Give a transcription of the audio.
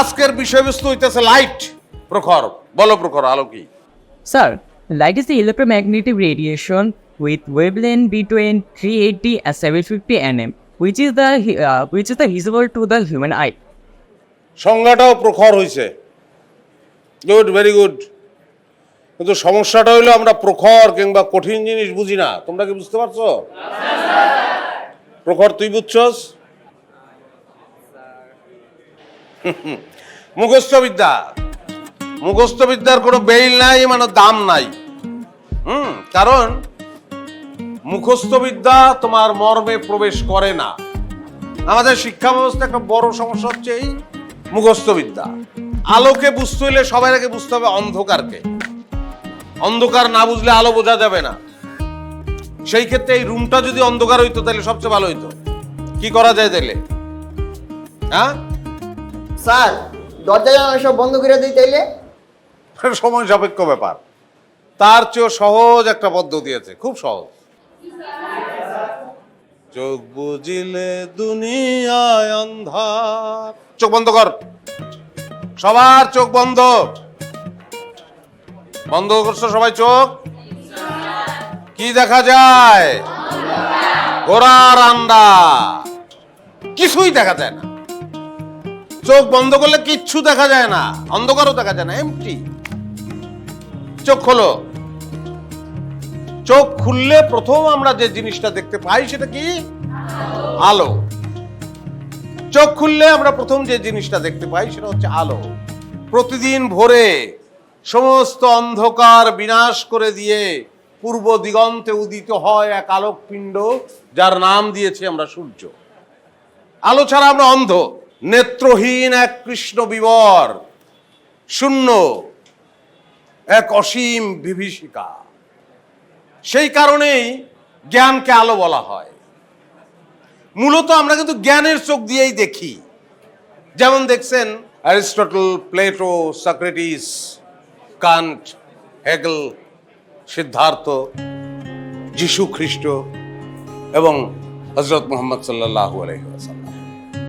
আজকের বিষয়বস্তু হইতেছে লাইট প্রখর। বলো প্রখর আলো কি? Sir light is the electromagnetic radiation with ওয়েবলেন between three eighty and seven fifty N M which is the which is the visible to the human eye সংজ্ঞাটাও প্রখর হয়েছে গুড ভেরি গুড কিন্তু সমস্যাটা হইল আমরা প্রখর কিংবা কঠিন জিনিস বুঝি না। তোমরা কি বুঝতে পারছ? প্রখর তুই বুঝছস? মুখস্থ বিদ্যা মুখস্থ বিদ্যার কোনো বেইল নাই মানে দাম নাই। হুম, কারণ মুখস্থ বিদ্যা তোমার মর্মে প্রবেশ করে না। আমাদের শিক্ষা ব্যবস্থা একটা বড় সমস্যা হচ্ছে এই মুখস্থ বিদ্যা আলোকে বুঝতে হইলে সবাই আগে বুঝতে হবে অন্ধকারকে। অন্ধকার না বুঝলে আলো বোঝা যাবে না। সেই ক্ষেত্রে এই রুমটা যদি অন্ধকার হইতো, তাহলে সবচেয়ে ভালো হইতো। কি করা যায় তাহলে? হ্যাঁ? স্যার দরজা জানালা সব বন্ধ করে দিই তাইলে? সময় সাপেক্ষ ব্যাপার। তার চেয়েও সহজ একটা পদ্ধতি আছে, খুব সহজ। চোখ বুঝিলে দুনিয়ায় অন্ধার চোখ বন্ধ কর। সবার চোখ বন্ধ। বন্ধ করছ সবাই চোখ? কি দেখা যায়? ঘোড়ার আন্ডা। কিছুই দেখা যায় না। চোখ বন্ধ করলে কিচ্ছু দেখা যায় না, অন্ধকারও দেখা যায় না এমটি চোখ খোলো। চোখ খুললে প্রথম আমরা যে জিনিসটা দেখতে পাই সেটা কি? আলো। চোখ খুললে আমরা প্রথম যে জিনিসটা দেখতে পাই সেটা হচ্ছে আলো। প্রতিদিন ভোরে সমস্ত অন্ধকার বিনাশ করে দিয়ে পূর্ব দিগন্তে উদিত হয় এক আলোক পিণ্ড যার নাম দিয়েছি আমরা সূর্য। আলো ছাড়া আমরা অন্ধ। নেত্রহীন এক কৃষ্ণ বিবর, শূন্য এক অসীম বিভীষিকা। সেই কারণেই জ্ঞানকে আলো বলা হয়। মূলত আমরা কিন্তু জ্ঞানের চোখ দিয়েই দেখি। যেমন দেখছেন Aristotle, Plato, Socrates, Kant, Hegel, Siddhartha, যিশু খ্রিস্ট এবং হজরত মোহাম্মদ সাল্লাহ আলহিহাসাল্লাম